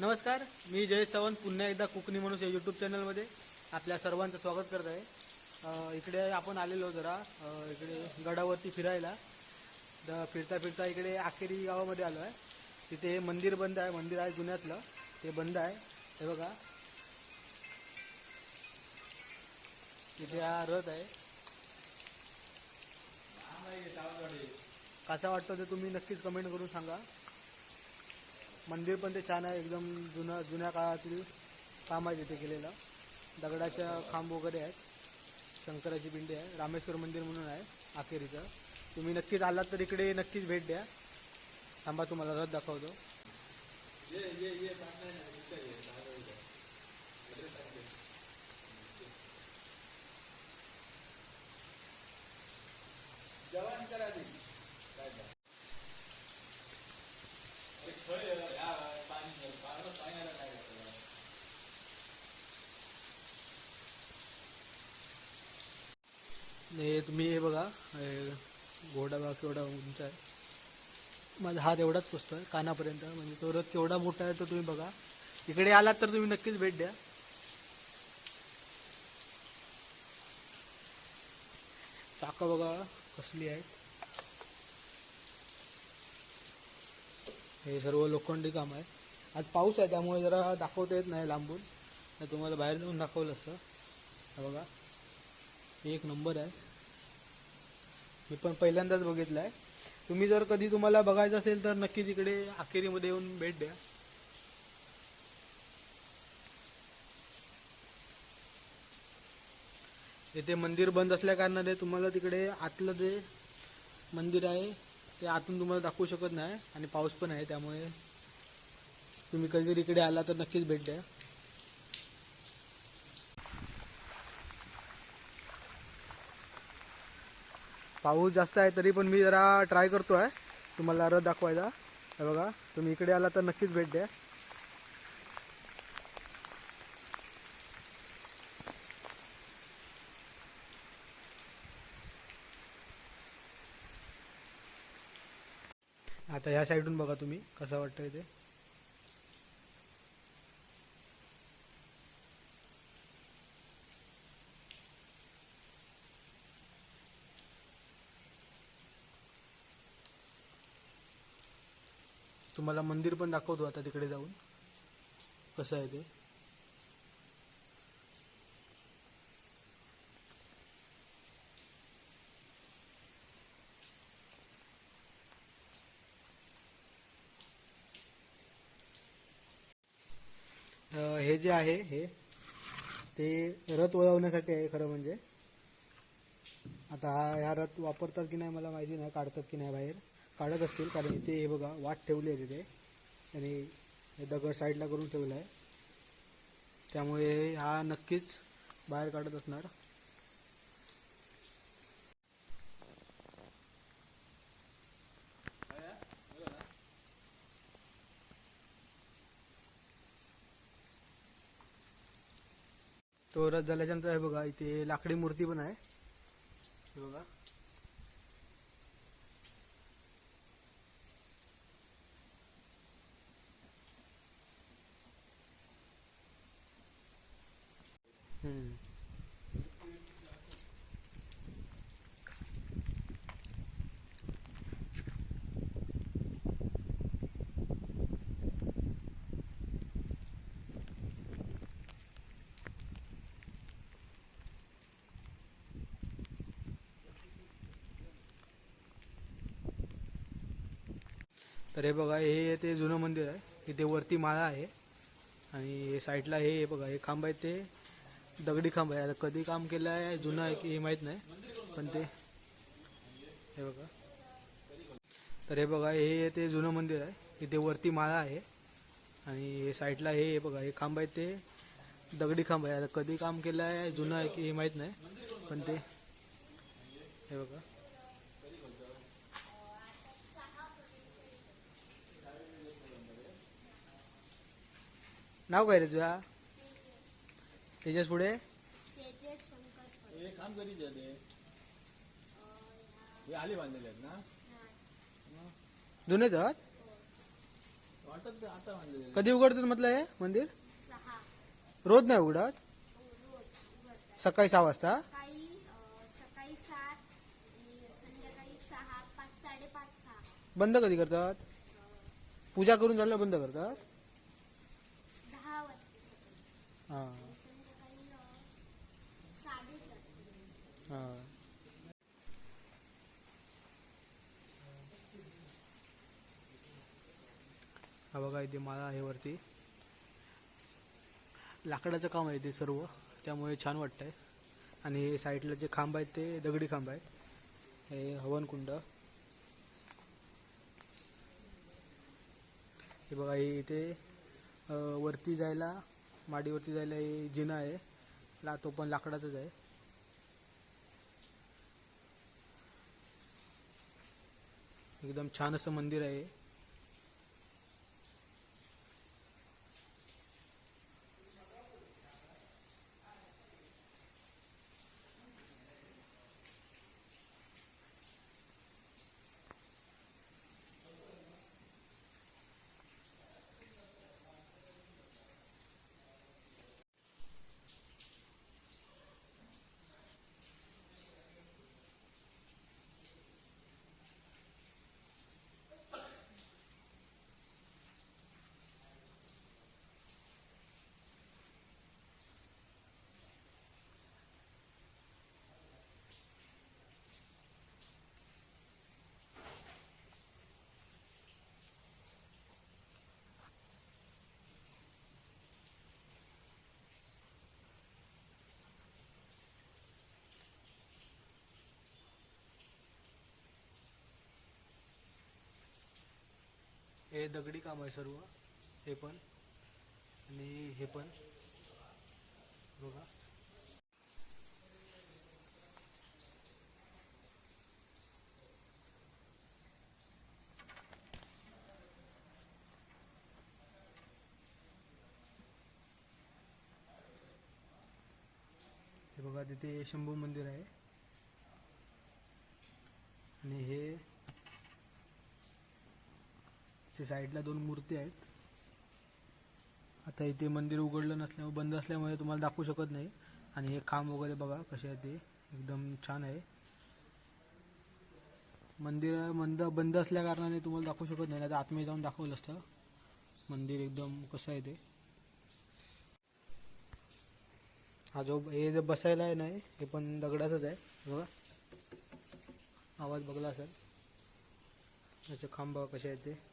नमस्कार मी जय सावंत पुन्हा एकदा कोकणी माणूस या यूट्यूब चॅनलमध्ये आपल्या सर्वांचं स्वागत करत आहे. इकडे आपण आलेलो जरा. इकडे गडावरती फिरायला. तर फिरता फिरता इकडे आखेरी गावामध्ये आलो आहे. तिथे हे मंदिर बंद आहे. मंदिर आहे जुन्यातलं. ते बंद आहे. हे बघा. तिथे हा रथ आहे. कसा वाटतं ते तुम्ही नक्कीच कमेंट करून सांगा. मंदिर पण ते छान आहे एकदम जुनं जुन्या काळातील काम आहे तिथे केलेलं. दगडाच्या खांब वगैरे आहेत शंकराची पिंडी आहे रामेश्वर मंदिर म्हणून आहे अखेरीचं. तुम्ही नक्कीच आलात तर इकडे नक्कीच भेट द्या. थांबा तुम्हाला रथ दाखवतो. हे तुम्ही हे बघा घोडा बघा केवढा उंच आहे. माझा हात एवढाच पुसतो आहे कानापर्यंत. म्हणजे तो रथ केवढा मोठा आहे तो तुम्ही बघा. इकडे आलात तर तुम्ही नक्कीच भेट द्या. चाकं बघा कसली आहेत. हे सर्व लोखंडी काम आहे. आज पाऊस आहे त्यामुळे जरा दाखवता येत नाही लांबून. तुम्हाला बाहेर जाऊन दाखवलं असतं हे बघा. एक नंबर आहे. मी पण पहिल्यांदाच बघितला आहे तुम्ही जर कधी तुम्हाला बघायचं असेल तर नक्की तिकडे अखेरीमध्ये येऊन भेट द्या. येथे मंदिर बंद असल्या कारणाने तुम्हाला तिकडे आतलं जे मंदिर आहे ते आतून तुम्हाला दाखवू शकत नाही आणि पाऊस पण आहे त्यामुळे तुम्ही कधी इकडे आला तर नक्कीच भेट द्या. पाऊस जास्त आहे तरी पण मी जरा ट्राय करतो आहे तुम्हाला रथ दाखवायचा. हे बघा तुम्ही इकडे आला तर नक्कीच भेट द्या. आता ह्या साईडून बघा तुम्ही कसं वाटतं ते. तुम्हाला मंदिर पण दाखवतो आता तिकडे जाऊन. कसं आहे ते? हे जे आहे हे ते रथ वळवण्यासाठी आहे खरं म्हणजे. आता हा ह्या रथ वापरतात की नाही मला माहिती नाही काढतात की नाही बाहेर. काढत असतील कारण इथे हे बघा वाट ठेवली आहे तिथे. आणि हे दगड साईडला करून ठेवलं आहे. त्यामुळे हा नक्कीच बाहेर काढत असणार. तो रस झाल्याच्यानंतर हे बघा इथे लाकडी मूर्ती पण आहे. हे बघा. तर हे बघा हे ते जुनं मंदिर आहे. इथे वरती माळा आहे. आणि साईडला हे हे बघा हे खांब आहे ते. दगडी खांब आहे. आता कधी काम केलं आहे जुनं आहे की हे माहीत नाही. पण ते हे बघा. तर हे बघा हे ते जुनं मंदिर आहे. इथे वरती माळा आहे. आणि हे साईडला हे हे बघा हे खांब आहे ते. दगडी खांब आहे. आता कधी काम केलं आहे जुनं आहे की हे माहीत नाही. पण ते हे बघा. नाव काय रे तुझा? तेजस पुढे तेजस शंकर हे काम करीत हे आले बांधलेले आहेत ना? जुनेच आहात? वाटत ते आता बांधलेले आहेत. कधी उघडतात म्हटलं हे मंदिर? सहा. रोज नाही उघडत? सकाळी सहा वाजता? बंद कधी करतात? पूजा करून झालं बंद करतात दहा वाजता सकाळी हां. हां हा बघा इथे माळा आहे वरती. लाकडाचं काम आहे ते सर्व. त्यामुळे छान वाटतंय. आणि हे साईडला जे खांब आहेत ते दगडी खांब आहेत. हे हवनकुंड हे बघा हे इथे वरती जायला माडीवरती जायला हे जिना आहे. ला तो पण लाकडाचाच आहे. एकदम छान असं मंदिर आहे. हे दगडी काम आहे सर्व. हे पण. आणि हे पण. बघा. हे बघा तिथे शंभू मंदिर आहे. आणि हे इथे साईडला दोन मूर्ती आहेत. आता इथे मंदिर उघडलं नसल्यामुळे बंद असल्यामुळे तुम्हाला दाखवू शकत नाही. आणि हे खांब वगैरे बघा कसे आहे ते. एकदम छान आहे. मंदिर मंद बंद असल्या कारणाने तुम्हाला दाखवू शकत नाही. आता आतमध्ये जाऊन दाखवलं असतं. मंदिर एकदम कसं आहे ते. हा जो हे जे बसायला आहे नाही हे पण दगडाचंच आहे. बघा. आवाज बघला असेल. याचे खांब बघा कसे आहेत ते.